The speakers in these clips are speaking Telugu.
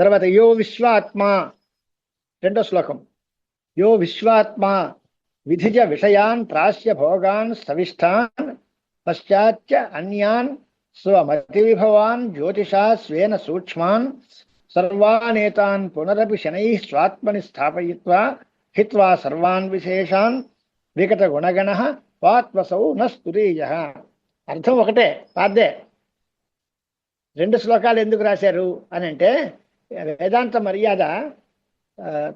తర్వాత యో విశ్వాత్మ రెండో శ్లోకం. యో విశ్వాత్మ విధిజ విషయాన్ ప్రాస్య భోగాన్ సవిష్టాన్ పశ్చాత్య అన్యాన్ స్వమతి విభవాన్ జ్యోతిషా స్వేన సూక్ష్మాన్ సర్వానేతాన్ పునరపి శనై స్వాత్మని స్థాపయిత్వా హిత్వా సర్వాన్ విశేషాన్ వికట గుణగణ వాత్మసౌ నస్తురీయ అర్థం ఒకటే పాదే రెండు శ్లోకాలు ఎందుకు రాశారు అని అంటే వేదాంత మర్యాద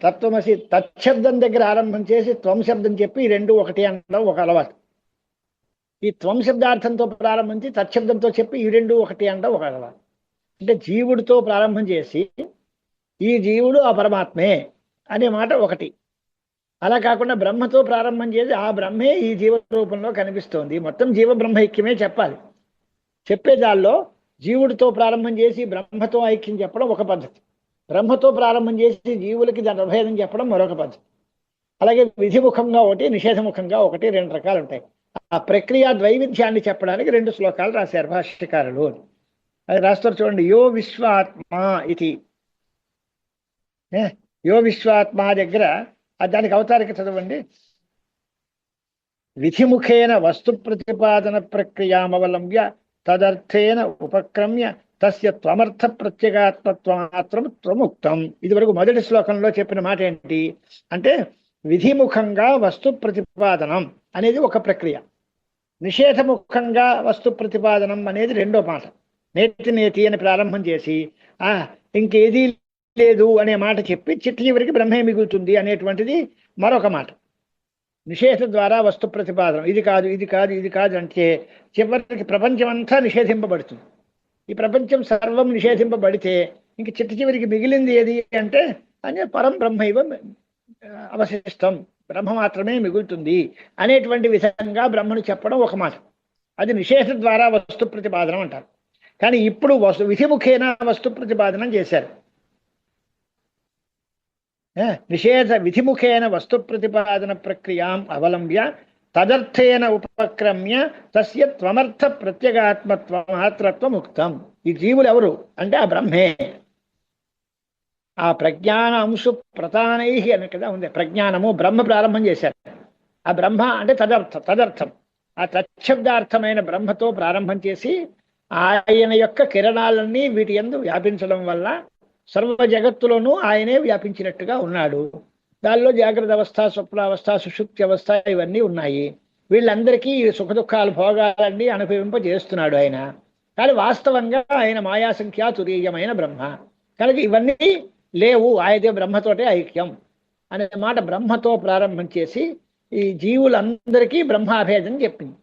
తత్వమసి తత్శబ్దం దగ్గర ఆరంభం చేసి త్వం శబ్దం చెప్పి రెండు ఒకటి అనడం ఒక అలవాటు. ఈ త్వం శబ్దార్థంతో ప్రారంభించి తత్శబ్దంతో చెప్పి ఈ రెండు ఒకటి అనడం ఒక అలవాటు. అంటే జీవుడితో ప్రారంభం చేసి ఈ జీవుడు ఆ పరమాత్మే అనే మాట ఒకటి. అలా కాకుండా బ్రహ్మతో ప్రారంభం చేసి ఆ బ్రహ్మే ఈ జీవ రూపంలో కనిపిస్తోంది. మొత్తం జీవ బ్రహ్మ ఐక్యమే చెప్పాలి. చెప్పే దానిలో జీవుడితో ప్రారంభం చేసి బ్రహ్మతో ఐక్యం చెప్పడం ఒక పద్ధతి. బ్రహ్మతో ప్రారంభం చేసి జీవులకి దాని చెప్పడం మరొక పద్ధతి. అలాగే విధిముఖంగా ఒకటి నిషేధముఖంగా ఒకటి రెండు రకాలు ఉంటాయి. ఆ ప్రక్రియ ద్వైవిధ్యాన్ని చెప్పడానికి రెండు శ్లోకాలు రాశారు భాష్యకారులు అది రాస్తారు చూడండి యో విశ్వాత్మ ఇది. యో విశ్వాత్మ దగ్గర దానికి అవతారిక చదవండి. విధిముఖేన వస్తు ప్రతిపాదన ప్రక్రియామవలంబ్య తదర్థేన ఉపక్రమ్య తస్య త్వమర్థ ప్రత్యేగాత్మత్వమాత్రం త్వముక్తం. ఇదివరకు మొదటి శ్లోకంలో చెప్పిన మాట ఏంటి? అంటే విధిముఖంగా వస్తు ప్రతిపాదనం అనేది ఒక ప్రక్రియ. నిషేధముఖంగా వస్తు ప్రతిపాదనం అనేది రెండో మాట నేతి నేతి అని ప్రారంభం చేసి ఆ ఇంకేదీ లేదు అనే మాట చెప్పి చిట్ట చివరికి బ్రహ్మే మిగులుతుంది అనేటువంటిది మరొక మాట. నిషేధ ద్వారా వస్తు ప్రతిపాదన. ఇది కాదు ఇది కాదు ఇది కాదు అంటే చివరికి ప్రపంచం అంతా నిషేధింపబడుతుంది. ఈ ప్రపంచం సర్వం నిషేధింపబడితే ఇంక చిట్ట చివరికి మిగిలింది ఏది అంటే అని పరం బ్రహ్మైవ అవశిష్టం. బ్రహ్మ మాత్రమే మిగులుతుంది అనేటువంటి విధంగా బ్రహ్మను చెప్పడం ఒక మాట. అది నిషేధ ద్వారా వస్తు ప్రతిపాదనం అంటారు. కానీ ఇప్పుడు వస్తు విధిముఖేన వస్తు ప్రతిపాదనం చేశారు. నిషేధ విధిముఖేన వస్తు ప్రతిపాదన ప్రక్రియాం అవలంబ్య తదర్థేన ఉపక్రమ్య తస్య త్వమర్థ ప్రత్యేగాత్మత్వ మాత్రత్వం ఉక్తం ఈ జీవులు ఎవరు? అంటే ఆ బ్రహ్మే. ఆ ప్రజ్ఞాన అంశు ప్రధానై అని కదా ఉంది. ప్రజ్ఞానము బ్రహ్మ ప్రారంభం చేశారు. ఆ బ్రహ్మ అంటే తదర్థం తదర్థం. ఆ తచ్చబ్దార్థమైన బ్రహ్మతో ప్రారంభం చేసి ఆయన యొక్క కిరణాలన్నీ వీటి ఎందు వ్యాపించడం వల్ల సర్వ జగత్తులోనూ ఆయనే వ్యాపించినట్టుగా ఉన్నాడు. దానిలో జాగ్రత్త అవస్థ స్వప్నావస్థ సుషుప్తి అవస్థ ఇవన్నీ ఉన్నాయి. వీళ్ళందరికీ ఈ సుఖ దుఃఖాలు భోగాలన్నీ అనుభవింపజేస్తున్నాడు ఆయన. కానీ వాస్తవంగా ఆయన మాయా సంఖ్యా తురీయమైన బ్రహ్మ. కనుక ఇవన్నీ లేవు ఆయతే బ్రహ్మతోటే ఐక్యం అనే మాట బ్రహ్మతో ప్రారంభం చేసి ఈ జీవులందరికీ బ్రహ్మాభేదం చెప్పింది.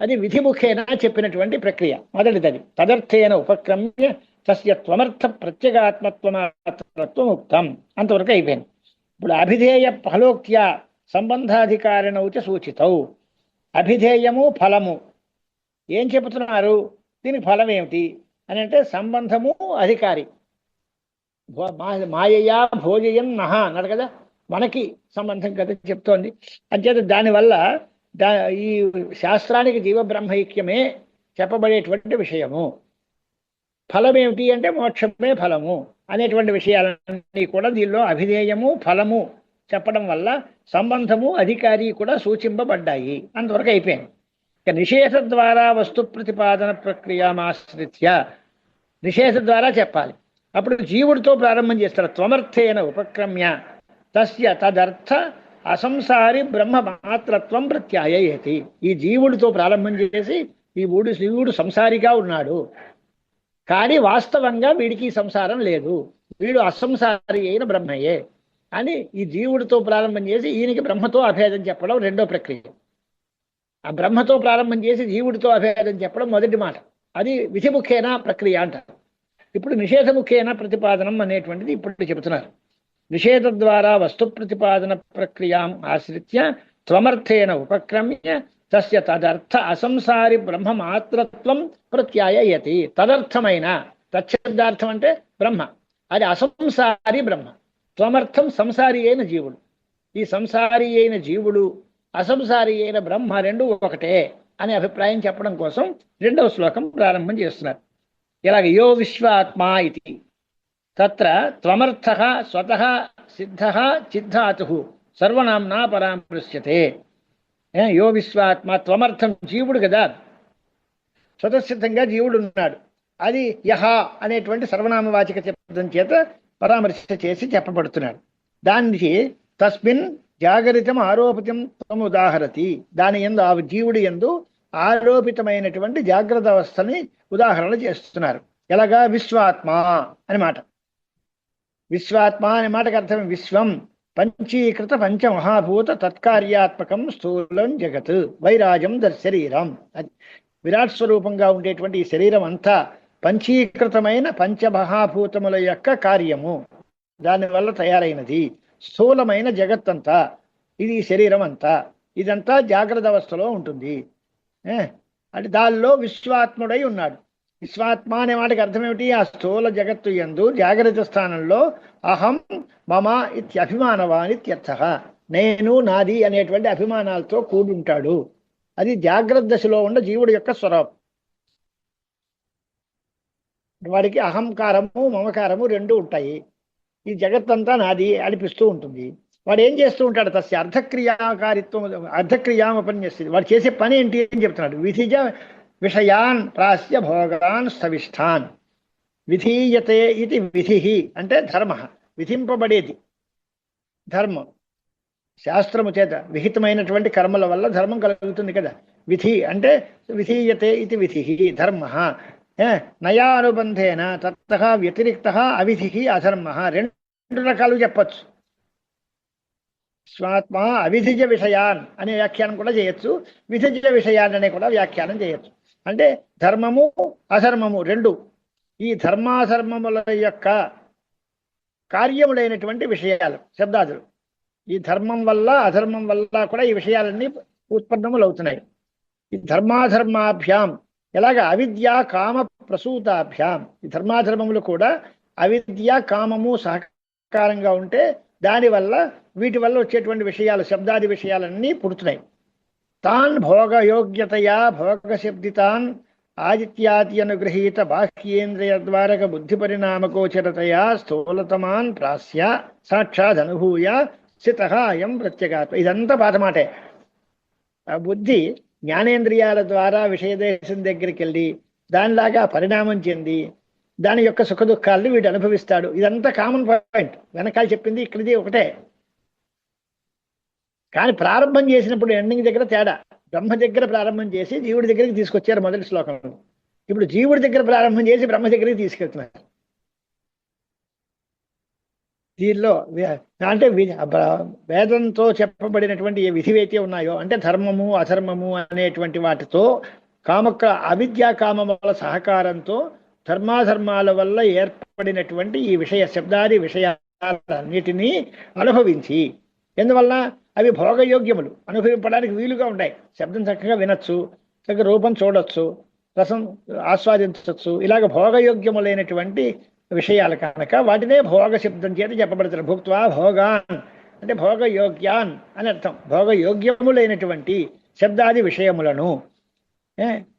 అది విధిముఖేన చెప్పినటువంటి ప్రక్రియ. మొదటిదది. తదర్థేన ఉపక్రమ్య తస్య త్వమర్థ ప్రత్యేగాత్మత్వమాత్రత్వం ఉక్తం అంతవరకు అయిపోయింది. ఇప్పుడు అభిధేయ ఫలోక్త్య సంబంధాధికారిణౌచ సూచితౌ. అభిధేయము ఫలము. ఏం చెబుతున్నారు? దీని ఫలం ఏమిటి? అని అంటే సంబంధము అధికారి. భో- మా- మాయయా భోజయం నహ అన్నాడు కదా? మనకి సంబంధం కదా చెప్తోంది. అంచేత దానివల్ల దా ఈ శాస్త్రానికి జీవబ్రహ్మైక్యమే చెప్పబడేటువంటి విషయము. ఫలం ఏమిటి అంటే మోక్షమే ఫలము అనేటువంటి విషయాలన్నీ కూడా దీనిలో అభిధేయము ఫలము చెప్పడం వల్ల సంబంధము అధికారి కూడా సూచింపబడ్డాయి. అంతవరకు అయిపోయింది. ఇక నిషేధ ద్వారా వస్తు ప్రతిపాదన ప్రక్రియమాశ్రిత్య నిషేధ ద్వారా చెప్పాలి. అప్పుడు జీవుడితో ప్రారంభం చేస్తారు. త్వమర్థేన ఉపక్రమ్య తస్య తదర్థ అసంసారి బ్రహ్మ మాత్రత్వం ప్రత్యాయతి ఈ జీవుడితో ప్రారంభం చేసి ఈ ఊడు జీవుడు సంసారిగా ఉన్నాడు. కానీ వాస్తవంగా వీడికి సంసారం లేదు. వీడు అసంసారి అయిన బ్రహ్మయే. అని ఈ జీవుడితో ప్రారంభం చేసి ఈయనకి బ్రహ్మతో అభేదం చెప్పడం రెండో ప్రక్రియ. ఆ బ్రహ్మతో ప్రారంభం చేసి జీవుడితో అభేదం చెప్పడం మొదటి మాట. అది విధిముఖేన ప్రక్రియ అంటారు ఇప్పుడు నిషేధముఖేన ప్రతిపాదనం అనేటువంటిది ఇప్పుడు చెబుతున్నారు. నిషేధ ద్వారా వస్తు ప్రతిపాదన ప్రక్రియాం ఆశ్రిత్య త్వమర్థేన ఉపక్రమ్య తస్య తదర్థ అసంసారి బ్రహ్మ మాత్రత్వం ప్రత్యాయతి తదర్థమైన తచ్చబ్దార్థం అంటే బ్రహ్మ. అది అసంసారి బ్రహ్మ. త్వమర్థం సంసారి అయిన జీవుడు. ఈ సంసారి అయిన జీవుడు అసంసారి అయిన బ్రహ్మ రెండు ఒకటే అనే అభిప్రాయం చెప్పడం కోసం రెండవ శ్లోకం ప్రారంభం చేస్తున్నారు. ఇలాగ యో విశ్వాత్మా ఇది. తత్ర త్వమర్థ స్వత సిద్ధ చిద్ధాతు సర్వనాంనా పరామృశ్యతే. యో విశ్వాత్మ త్వమర్థం జీవుడు కదా. స్వతసిద్ధంగా జీవుడు ఉన్నాడు. అది యహ అనేటువంటి సర్వనామవాచిక శబ్దం చేత పరామర్శ చేసి చెప్పబడుతున్నాడు. దానికి తస్మిన్ జాగరితం ఆరోపితం త్వం ఉదాహరతి దాని ఎందు ఆ జీవుడి ఎందు ఆరోపితమైనటువంటి జాగ్రత్త అవస్థని ఉదాహరణ చేస్తున్నారు. ఎలాగా? విశ్వాత్మ అని మాట. విశ్వాత్మ అనే మాటకు అర్థం విశ్వం. పంచీకృత పంచమహాభూత తత్కార్యాత్మకం స్థూలం జగత్ వైరాజం దర్ శరీరం. అది విరాట్ స్వరూపంగా ఉండేటువంటి ఈ శరీరం అంతా పంచీకృతమైన పంచమహాభూతముల యొక్క కార్యము. దానివల్ల తయారైనది. స్థూలమైన జగత్తంతా. ఇది శరీరం అంతా. ఇదంతా జాగ్రత్త అవస్థలో ఉంటుంది. అంటే దానిలో విశ్వాత్ముడై ఉన్నాడు. విశ్వాత్మ అనే మాటకి అర్థమేమిటి? ఆ స్థూల జగత్తు ఎందు జాగ్రత్త స్థానంలో అహం మమ ఇత్యభిమానవానిత్యర్థ నేను నాది అనేటువంటి అభిమానాలతో కూడి ఉంటాడు అది జాగ్రత్త దశలో ఉన్న జీవుడి యొక్క స్వరూపం. వాడికి అహంకారము మమకారము రెండు ఉంటాయి. ఈ జగత్తంతా నాది అనిపిస్తూ ఉంటుంది. వాడు ఏం చేస్తూ ఉంటాడు? తస్య అర్ధక్రియాకారిత్వం అర్ధక్రియామపన్యస్తుంది వాడు చేసే పని ఏంటి అని చెప్తున్నాడు. విధిజ విషయాన్ ప్రాస్య భోగాన్ సవిష్టాన్ విధీయతే ఇది విధి అంటే ధర్మ విధింపబడేది. ధర్మం. శాస్త్రము చేత విహితమైనటువంటి కర్మల వల్ల ధర్మం కలుగుతుంది కదా. విధి అంటే విధీయతే ఇది విధి ధర్మ. నయానుబంధేన తత్త వ్యతిరిక్త అవిధి అధర్మ. రెండు రకాలు చెప్పచ్చు. స్వాత్మ అవిధిజ విషయాన్ అనే వ్యాఖ్యానం కూడా చేయొచ్చు. విధిజ విషయాన్ని అనే కూడా వ్యాఖ్యానం చేయొచ్చు. అంటే ధర్మము అధర్మము రెండు. ఈ ధర్మాధర్మముల యొక్క కార్యములైనటువంటి విషయాలు శబ్దాదులు. ఈ ధర్మం వల్ల అధర్మం వల్ల కూడా ఈ విషయాలన్నీ ఉత్పన్నములు అవుతున్నాయి ఈ ధర్మాధర్మాభ్యాం ఎలాగ అవిద్య కామ ప్రసూతాభ్యాం. ఈ ధర్మాధర్మములు కూడా అవిద్య కామము సహకారంగా ఉంటే దానివల్ల వీటి వల్ల వచ్చేటువంటి విషయాలు శబ్దాది విషయాలన్నీ పుడుతున్నాయి. తాన్ భోగయోగ్యతయా భోగశబ్దితాన్ ఆదిత్యాది అనుగృహీత బాహ్యేంద్రియ ద్వారక బుద్ధి పరిణామగోచరతయా స్థూలతమాన్ ప్రాస్య సాక్షాత్ అనుభూయ స్థిత అయం ప్రత్యేగాత్మ. ఇదంతా పాతమాటే ఆ బుద్ధి జ్ఞానేంద్రియాల ద్వారా విషయదేశం దగ్గరికి వెళ్ళి దానిలాగా పరిణామం చెంది దాని యొక్క సుఖ దుఃఖాలను వీడు అనుభవిస్తాడు. ఇదంతా కామన్ పాయింట్ వెనకాల చెప్పింది ఇక్కడిది ఒకటే. కానీ ప్రారంభం చేసినప్పుడు ఎండింగ్ దగ్గర తేడా. బ్రహ్మ దగ్గర ప్రారంభం చేసి జీవుడి దగ్గరికి తీసుకొచ్చారు మొదటి శ్లోకంలో. ఇప్పుడు జీవుడి దగ్గర ప్రారంభం చేసి బ్రహ్మ దగ్గరికి తీసుకెళ్తున్నారు. దీనిలో అంటే వేదంతో చెప్పబడినటువంటి ఏ విధివైతే ఉన్నాయో అంటే ధర్మము అధర్మము అనేటువంటి వాటితో కామక అవిద్యా కామముల సహకారంతో ధర్మాధర్మాల వల్ల ఏర్పడినటువంటి ఈ విషయ శబ్దాది విషయాలన్నిటినీ అనుభవించి ఎందువల్ల అవి భోగయోగ్యములు. అనుభవింపడానికి వీలుగా ఉంటాయి. శబ్దం చక్కగా వినొచ్చు చక్కగా రూపం చూడొచ్చు రసం ఆస్వాదించవచ్చు ఇలాగ భోగయోగ్యములైనటువంటి విషయాలు కనుక వాటినే భోగ శబ్దం చేత చెప్పబడుతుంది భుక్వా భోగాన్ అంటే భోగయోగ్యాన్ అని అర్థం. భోగయోగ్యములైనటువంటి శబ్దాది విషయములను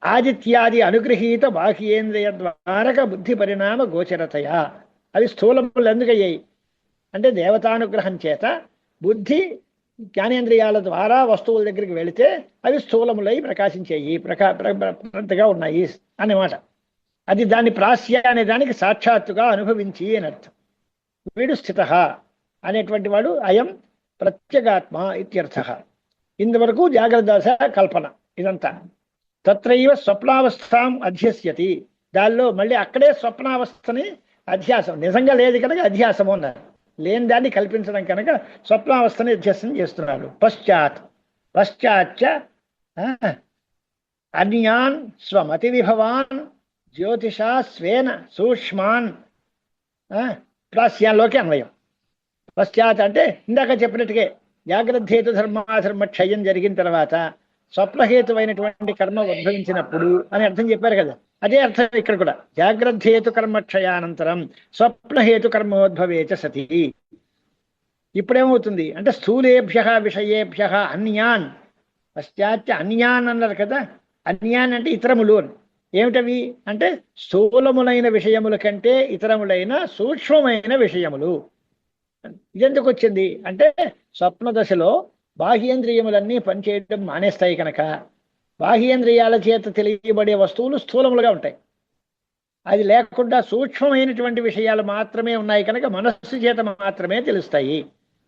ఆదిత్యాది అనుగృహీత బాహ్యేంద్రియ ద్వారక బుద్ధి పరిణామ గోచరతయ. అవి స్థూలములు ఎందుకయ్యాయి అంటే దేవతానుగ్రహం చేత బుద్ధి జ్ఞానేంద్రియాల ద్వారా వస్తువుల దగ్గరికి వెళితే అవి స్థూలములై ప్రకాశించేయి ప్రకా ప్ర- ఉన్నాయి అన్నమాట. అది దాని ప్రాస్య అనే దానికి సాక్షాత్తుగా అనుభవించి అని అర్థం. వీడు స్థిత అనేటువంటి వాడు అయం ప్రత్యేగాత్మ ఇత్యర్థ. ఇంతవరకు జాగ్రత్త దశ కల్పన ఇదంతా. తత్రైవ స్వప్నావస్థాం అధ్యస్యతి. దానిలో మళ్ళీ అక్కడే స్వప్నావస్థని అధ్యాసం. నిజంగా లేదు కనుక అధ్యాసము అన్నారు. లేని దాన్ని కల్పించడం కనుక స్వప్నావస్థని అధ్యసనం చేస్తున్నాడు. పశ్చాత్. పశ్చాచ్చ అన్యాన్ స్వమతి విభవాన్ జ్యోతిషా స్వేన సూక్ష్మాన్ ఆ, ప్రాస్యాల్లోకి అన్వయం. పశ్చాత్ అంటే ఇందాక చెప్పినట్టుగా జాగ్రత్తేతు ధర్మాధర్మ క్షయం జరిగిన తర్వాత స్వప్నహేతువైనటువంటి కర్మ ఉద్భవించినప్పుడు అని అర్థం చెప్పారు కదా. అదే అర్థం ఇక్కడ కూడా. జాగ్రత్తేతు కర్మక్షయానంతరం స్వప్నహేతు కర్మోద్భవేచ సతి. ఇప్పుడేమవుతుంది? అంటే స్థూలేభ్య విషయేభ్య అన్యాన్. పశ్చాత్య అన్యాన్ అన్నారు కదా. అన్యాన్ అంటే ఇతరములు అని. ఏమిటవి? అంటే స్థూలములైన విషయముల కంటే ఇతరములైన సూక్ష్మమైన విషయములు. ఇదెందుకు వచ్చింది అంటే స్వప్న దశలో బాహ్యేంద్రియములన్నీ పనిచేయడం మానేస్తాయి కనుక బాహ్యేంద్రియాల చేత తెలియబడే వస్తువులు స్థూలములుగా ఉంటాయి. అది లేకుండా సూక్ష్మమైనటువంటి విషయాలు మాత్రమే ఉన్నాయి కనుక మనస్సు చేత మాత్రమే తెలుస్తాయి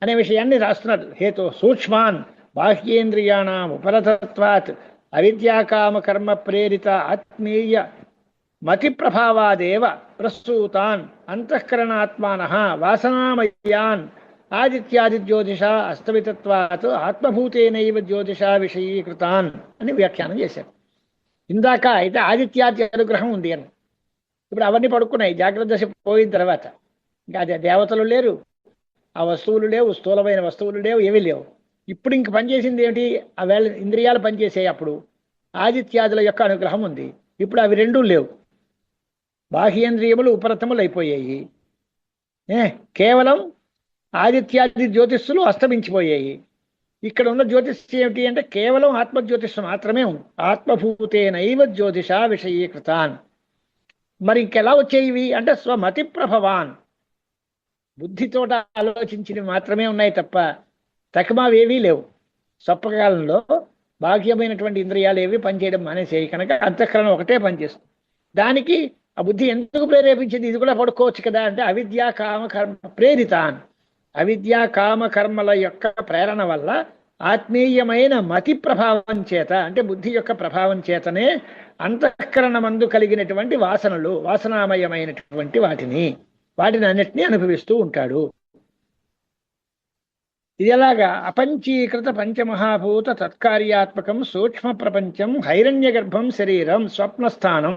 అనే విషయాన్ని రాస్తున్నారు హేతు సూక్ష్మాన్ బాహ్యేంద్రియాణం ఉపరతత్వాత్ అవిద్యాకామ కర్మ ప్రేరిత ఆత్మీయ మతి ప్రభావాదేవ ప్రసూతాన్ అంతఃకరణాత్మాన వాసనామయాన్ ఆదిత్యాది జ్యోతిష అస్తమితత్వాత్ ఆత్మభూతేనైవ జ్యోతిష విషయీకృతాన్ అని వ్యాఖ్యానం చేశారు. ఇందాక అయితే ఆదిత్యాది అనుగ్రహం ఉంది అని. ఇప్పుడు అవన్నీ పడుకున్నాయి. జాగ్రత్త దశ పోయిన తర్వాత ఇంకా అదే దేవతలు లేరు. ఆ వస్తువులు లేవు స్థూలమైన వస్తువులు లేవు ఏమీ లేవు. ఇప్పుడు ఇంక పనిచేసింది ఏమిటి? ఆ వేళ ఇంద్రియాలు పనిచేసాయి అప్పుడు. ఆదిత్యాదుల యొక్క అనుగ్రహం ఉంది. ఇప్పుడు అవి రెండూ లేవు. బాహ్యేంద్రియములు ఉపరతములు అయిపోయాయి. ఏ? కేవలం ఆదిత్యాది జ్యోతిస్సులు అస్తమించిపోయాయి. ఇక్కడ ఉన్న జ్యోతిష్ ఏమిటి అంటే కేవలం ఆత్మజ్యోతిష్ మాత్రమే ఉంది. ఆత్మభూతేనైవ జ్యోతిష విషయీకృతాన్. మరి ఇంకెలా వచ్చేవి అంటే స్వమతి ప్రభవాన్ బుద్ధితోట ఆలోచించినవి మాత్రమే ఉన్నాయి తప్ప తకమావేవీ లేవు. స్వప్నకాలంలో బాహ్యమైనటువంటి ఇంద్రియాలు ఏవి పనిచేయడం మానేసేవి కనుక అంతఃకరణ ఒకటే పనిచేస్తుంది. దానికి ఆ బుద్ధి ఎందుకు ప్రేరేపించింది? ఇది కూడా పడుకోవచ్చు కదా అంటే అవిద్యా కామ కర్మ ప్రేరితాన్. అవిద్యా కామకర్మల యొక్క ప్రేరణ వల్ల ఆత్మీయమైన మతి ప్రభావం చేత అంటే బుద్ధి యొక్క ప్రభావం చేతనే అంతఃకరణమందు కలిగినటువంటి వాసనలు వాసనామయమైనటువంటి వాటిని వాటిని అన్నిటినీ అనుభవిస్తూ ఉంటాడు. ఇది ఎలాగా? అపంచీకృత పంచమహాభూత తత్కార్యాత్మకం సూక్ష్మ ప్రపంచం హైరణ్య గర్భం శరీరం స్వప్నస్థానం.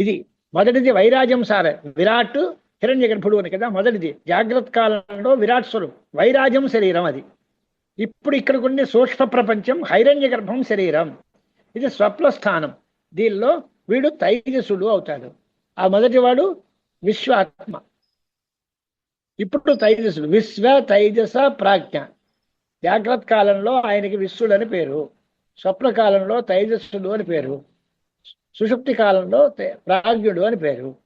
ఇది మొదటిది వైరాజ్యం సార విరాట్ హిరణ్య గర్భుడు అని కదా మొదటిది. జాగ్రత్త కాలంలో విరాట్ స్వరూప్. వైరాజ్యం శరీరం అది. ఇప్పుడు ఇక్కడ కొన్ని సూక్ష్మ ప్రపంచం హైరణ్య గర్భం శరీరం. ఇది స్వప్న స్థానం దీనిలో వీడు తైజసుడు అవుతాడు. ఆ మొదటివాడు విశ్వాత్మ. ఇప్పుడు తైజసుడు. విశ్వ తైజస ప్రాజ్ఞ. జాగ్రత్త కాలంలో ఆయనకి విశ్వడు అని పేరు. స్వప్న కాలంలో తైజస్సుడు అని పేరు. సుషుప్తి కాలంలో తే- ప్రాజ్ఞుడు అని పేరు.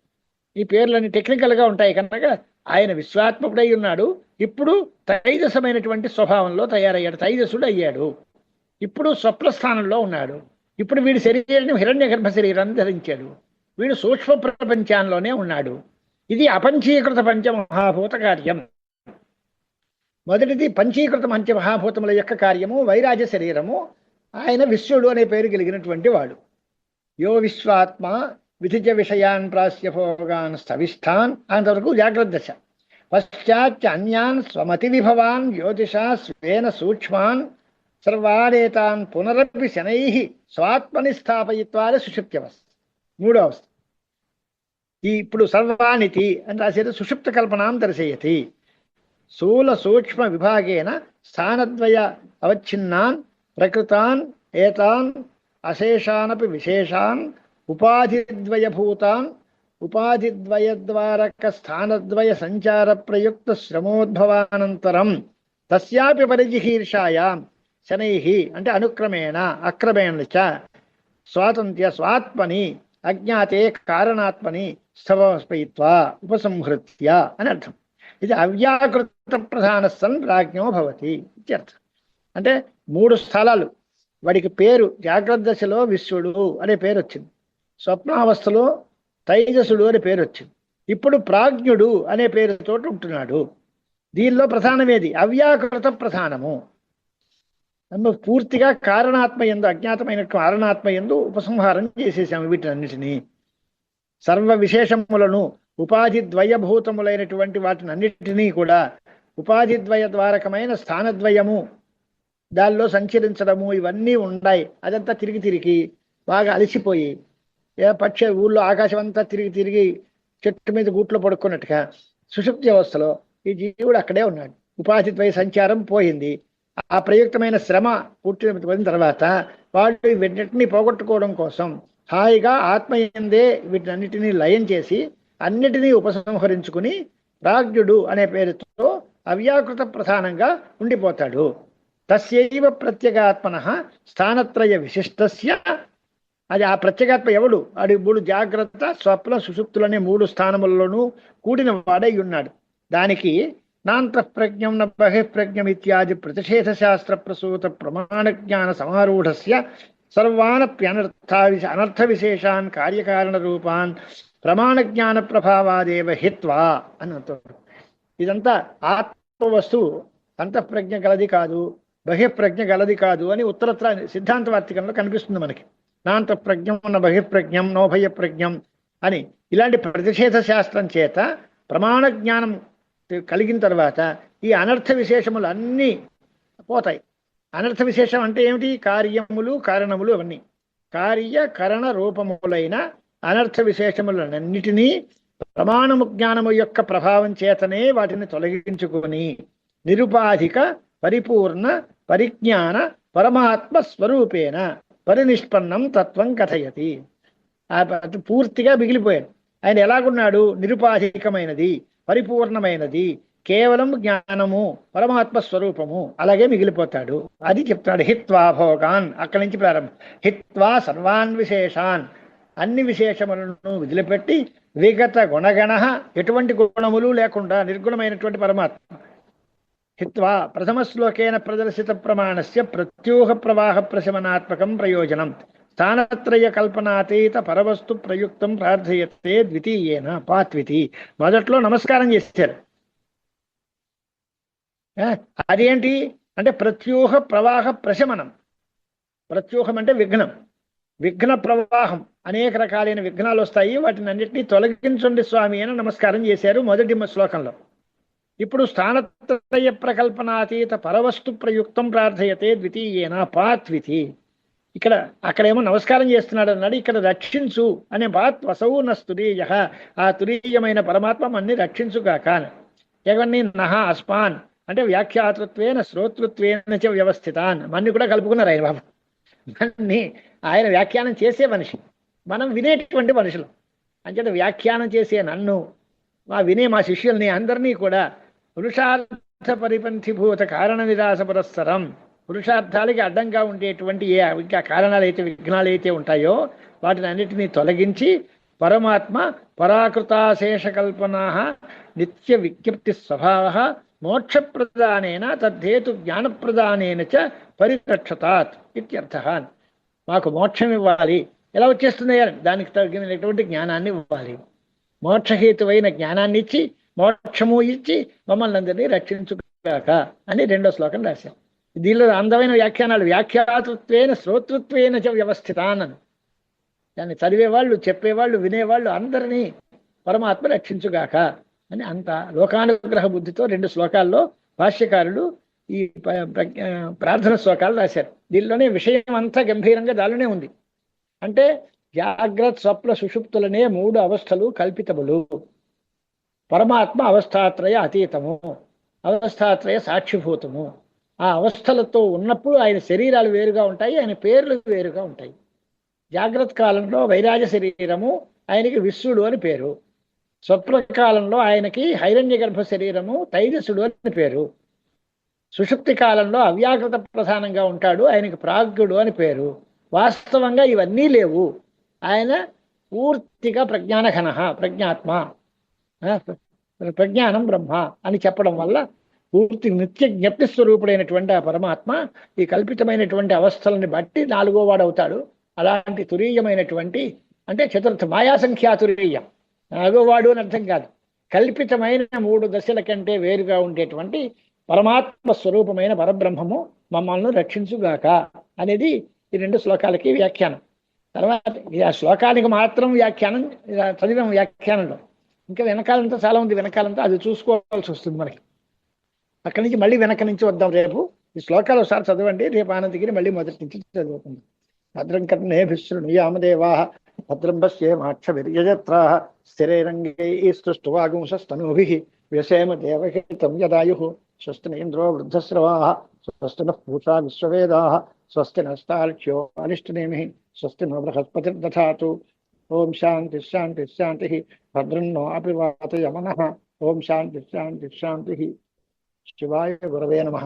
ఈ పేర్లన్నీ టెక్నికల్గా ఉంటాయి కనుక ఆయన విశ్వాత్మకుడై ఉన్నాడు. ఇప్పుడు తైజసమైనటువంటి స్వభావంలో తయారయ్యాడు. తైజసుడు అయ్యాడు ఇప్పుడు స్వప్నస్థానంలో ఉన్నాడు. ఇప్పుడు వీడి శరీరం హిరణ్య గర్భ శరీరాన్ని ధరించాడు. వీడు సూక్ష్మ ప్రపంచంలోనే ఉన్నాడు. ఇది అపంచీకృత పంచమహాభూత కార్యం. మొదటిది పంచీకృత పంచ మహాభూతముల యొక్క కార్యము వైరాజ శరీరము. ఆయన విశ్వడు అనే పేరు కలిగినటువంటి వాడు. యో విశ్వాత్మ విధిజ విషయాన్ ప్రాస్య భోగాన్ సవిష్టాన్ అంతవరకు జాగ్రత్త దశ పశ్చాచ్చ అన్యాన్ స్వమతి విభవాన్ జ్యోతిషా స్వేన సూక్ష్మాన్ సర్వాడేతాన్ పునరపి శనై స్వాత్మని స్థాపయిత్వాలే సుషుప్త్యవస్థ మూడో అవస్థ ఈ ఇప్పుడు సర్వానితి అని రాసేది సుషుప్త కల్పనాం దర్శయతి। స్థూల సూక్ష్మ విభాగేన స్థానద్వయ అవచ్ఛిన్నాన్ ప్రకృతాన్ ఏతాన్ అశేషానపి విశేషాన్ ఉపాధిద్వయభూతాన్ ఉపాధిద్వయద్వారక స్థానద్వయ సంచార ప్రయుక్త శ్రమోద్భవానంతరం తస్యాపి పరిజిహీర్షాయా శనై అంటే అనుక్రమేణ అక్రమేణ చ స్వాతంత్ర్య స్వాత్మని అజ్ఞాతే కారణాత్మని స్థవస్పయిత్వా ఉపసంహృత్య అని అర్థం. ఇది అవ్యాకృత ప్రధాన సన్ ప్రాజ్ఞో భవతి ఇత్యర్థం అంటే మూడు స్థలాలు వాడికి పేరు జాగ్రత్త దశలో విశ్వడు అనే పేరు వచ్చింది స్వప్నావస్థలో తైజసుడు అనే పేరు వచ్చింది. ఇప్పుడు ప్రాజ్ఞుడు అనే పేరుతో ఉంటున్నాడు. దీనిలో ప్రధానమేది అవ్యాకృత ప్రధానము. నన్ను పూర్తిగా కారణాత్మ ఎందు అజ్ఞాతమైన కారణాత్మ ఎందు ఉపసంహారం చేసేసాము వీటినన్నిటినీ సర్వ విశేషములను ఉపాధి ద్వయభూతములైనటువంటి వాటిని అన్నిటినీ కూడా ఉపాధి ద్వయ ద్వారకమైన స్థానద్వయము దానిలో సంచరించడము ఇవన్నీ ఉన్నాయి అదంతా తిరిగి తిరిగి బాగా అలసిపోయి ఏ పక్ష ఊళ్ళో ఆకాశం అంతా తిరిగి తిరిగి చెట్టు మీద గూట్లో పడుకున్నట్టుగా సుషుప్తి అవస్థలో ఈ జీవుడు అక్కడే ఉన్నాడు. ఉపాధి ద్వయ సంచారం పోయింది. ఆ ప్రయుక్తమైన శ్రమ పూర్తి పోయిన తర్వాత వాడు వీటన్నిటిని పోగొట్టుకోవడం కోసం హాయిగా ఆత్మయందే వీటన్నిటినీ లయం చేసి అన్నిటినీ ఉపసంహరించుకుని రాజ్యుడు అనే పేరుతో అవ్యాకృత ప్రధానంగా ఉండిపోతాడు. తస్యైవ ప్రత్యేగాత్మన స్థానత్రయ విశిష్టస్య అది ఆ ప్రత్యేగాత్మ ఎవడు? అడి మూడు జాగ్రత్త స్వప్న సుషుప్తులనే మూడు స్థానములలోనూ కూడిన వాడై ఉన్నాడు. దానికి నాంతఃప్రజ్ఞం న బహిఃప్రజ్ఞం ఇత్యాది ప్రతిషేధ శాస్త్ర ప్రసూత ప్రమాణ జ్ఞాన సమారూఢస్య సర్వానప్యనర్థా అనర్థ విశేషాన్ కార్యకారణ రూపాన్ ప్రమాణ జ్ఞాన ప్రభావాదేవ హిత్వా అని అంటారు ఇదంతా ఆత్మ వస్తువు అంతఃప్రజ్ఞ గలది కాదు బహిఃప్రజ్ఞ గలది కాదు అని ఉత్తరత్ర సిద్ధాంత వార్తికంలో కనిపిస్తుంది మనకి. నాంత ప్రజ్ఞం ఉన్న నోభయ ప్రజ్ఞం అని ఇలాంటి ప్రతిషేధ శాస్త్రం చేత ప్రమాణ జ్ఞానం కలిగిన తర్వాత ఈ అనర్థ విశేషములు అన్నీ పోతాయి. అనర్థ విశేషం అంటే ఏమిటి? కార్యములు కారణములు అవన్నీ. కార్య కరణ రూపములైన అనర్థ విశేషములన్నిటినీ ప్రమాణము జ్ఞానము యొక్క ప్రభావం చేతనే వాటిని తొలగించుకొని నిరుపాధిక పరిపూర్ణ పరిజ్ఞాన పరమాత్మ స్వరూపేణ పరినిష్పన్నం తత్వం కథయతి. పూర్తిగా మిగిలిపోయాడు. ఆయన ఎలాగున్నాడు? నిరుపాధికమైనది పరిపూర్ణమైనది కేవలం జ్ఞానము పరమాత్మ స్వరూపము అలాగే మిగిలిపోతాడు. అది చెప్తాడు హిత్వా భోగాన్ అక్కడి నుంచి ప్రారంభం. హిత్వా సర్వాన్ విశేషాన్ అన్ని విశేషములను వదిలిపెట్టి విగత గుణగణ ఎటువంటి గుణములు లేకుండా నిర్గుణమైనటువంటి పరమాత్మ. హిత్వా ప్రథమ శ్లోకేన ప్రదర్శిత ప్రమాణస్య ప్రత్యూహ ప్రవాహ ప్రశమనాత్మకం ప్రయోజనం. స్థానత్రయ కల్పనాతీత పరవస్తు ప్రయుక్తం ప్రార్థయతే ద్వితీయేన పాత్వితి. మొదట్లో నమస్కారం చేశారు. అదేంటి? అంటే ప్రత్యూహ ప్రవాహ ప్రశమనం ప్రత్యూహం అంటే విఘ్నం. విఘ్న ప్రవాహం. అనేక రకాలైన విఘ్నాలు వస్తాయి వాటిని అన్నింటినీ తొలగించండి స్వామి అని నమస్కారం చేశారు మొదటి శ్లోకంలో. ఇప్పుడు స్థానత్రయ ప్రకల్పనాతీత పరవస్తు ప్రయుక్తం ప్రార్థయతే ద్వితీయేన పాత్వితి. ఇక్కడ అక్కడేమో నమస్కారం చేస్తున్నాడు అన్నాడు ఇక్కడ రక్షించు అనే పాత్ వసవు నస్తురీయ ఆ తురీయమైన పరమాత్మ మన్ని రక్షించుగాక అని. ఎవరిని నహ అస్మాన్ అంటే వ్యాఖ్యాతృత్వేన శ్రోతృత్వేన చ వ్యవస్థితాన్. మన్ని కూడా కలుపుకున్నారు ఆయన బాబు. మన్ని ఆయన వ్యాఖ్యానం చేసే మనిషి. మనం వినేటువంటి మనుషులు. అంచేత వ్యాఖ్యానం చేసే నన్ను మా వినే మా శిష్యుల్ని అందరినీ కూడా పురుషార్థ పరిపంథిభూత కారణ నిరాశ పురస్సరం పురుషార్థాలకి అడ్డంగా ఉండేటువంటి ఏ ఇంకా కారణాలు అయితే విఘ్నాలు అయితే ఉంటాయో వాటిని అన్నిటినీ తొలగించి పరమాత్మ పరాకృతాశేషకల్పనా నిత్య విజ్ఞప్తి స్వభావ మోక్షప్రదానేన తద్ధేతు జ్ఞానప్రదానేన చ పరిరక్షతాత్ ఇత్యర్థ. మాకు మోక్షం ఇవ్వాలి. ఎలా వచ్చేస్తుంది దానికి తగినటువంటి జ్ఞానాన్ని ఇవ్వాలి. మోక్షహేతువైన జ్ఞానాన్ని ఇచ్చి మోక్షము ఇచ్చి మమ్మల్ని అందరినీ రక్షించుగాక అని రెండో శ్లోకం రాశాం. దీనిలో అందమైన వ్యాఖ్యానాలు వ్యాఖ్యాతృత్వేన శ్రోతృత్వేన చ వ్యవస్థితానని. దాన్ని చదివేవాళ్ళు చెప్పేవాళ్ళు వినేవాళ్ళు అందరినీ పరమాత్మ రక్షించుగాక అని అంత లోకానుగ్రహ బుద్ధితో రెండు శ్లోకాల్లో భాష్యకారులు ఈ ప్రార్థన శ్లోకాలు రాశారు. దీనిలోనే విషయం అంతా గంభీరంగా దానిలోనే ఉంది. అంటే జాగ్రత్త స్వప్న సుషుప్తులనే మూడు అవస్థలు కల్పితములు. పరమాత్మ అవస్థాత్రయ అతీతము అవస్థాత్రయ సాక్షిభూతము. ఆ అవస్థలతో ఉన్నప్పుడు ఆయన శరీరాలు వేరుగా ఉంటాయి ఆయన పేర్లు వేరుగా ఉంటాయి. జాగ్రత్త కాలంలో వైరాజ శరీరము ఆయనకి విశ్వడు అని పేరు. స్వప్న కాలంలో ఆయనకి హైరణ్య గర్భ శరీరము తైజసుడు అని పేరు. సుషుప్తి కాలంలో అవ్యాకృత ప్రధానంగా ఉంటాడు ఆయనకి ప్రాజ్ఞుడు అని పేరు. వాస్తవంగా ఇవన్నీ లేవు. ఆయన పూర్తిగా ప్రజ్ఞానఘన ప్రజ్ఞాత్మ. ప్రజ్ఞానం బ్రహ్మ అని చెప్పడం వల్ల పూర్తి నిత్య జ్ఞప్తి స్వరూపుడైనటువంటి ఆ పరమాత్మ ఈ కల్పితమైనటువంటి అవస్థలని బట్టి నాలుగో వాడు అవుతాడు. అలాంటి తురీయమైనటువంటి అంటే చతుర్థ మాయా సంఖ్యా తురీయం. నాలుగో వాడు అని అర్థం కాదు. కల్పితమైన మూడు దశల కంటే వేరుగా ఉండేటువంటి పరమాత్మ స్వరూపమైన పరబ్రహ్మము మమ్మల్ని రక్షించుగాక అనేది ఈ రెండు శ్లోకాలకి వ్యాఖ్యానం. తర్వాత ఆ శ్లోకానికి మాత్రం వ్యాఖ్యానం చదివిన వ్యాఖ్యానంలో ఇంకా వెనకాలంతా చాలా ఉంది. వెనకాలంతా అది చూసుకోవాల్సి వస్తుంది మనకి. అక్కడి నుంచి మళ్ళీ వెనక నుంచి వద్దాం రేపు. ఈ శ్లోకాలు ఒకసారి చదవండి. రేపు ఆనందగిరి మళ్ళీ మొదటి నుంచి చదువుకుంది. భద్రం కర్ణేభిశృణుయామదేవా భద్రం పశ్యేమాక్షవిర్యజత్రా స్థిరైరంగై స్తువాగుంసస్తనూభిः వ్యసేమ దేవహితం యదాయుः. స్వస్తినేంద్రో ఇంద్రో స్వస్తిన పూషా విశ్వవేదా. స్వస్తి నస్తార్క్ష్యో అనిష్టనేమి. స్వస్తి నో బృహస్పతిర్దాతు ఓం శాంతి శాంతి శాంతి భద్రన్నో నో అపి వాతయమనః ఓం శాంతి శాంతి శాంతి. శివాయ గురవే నమ.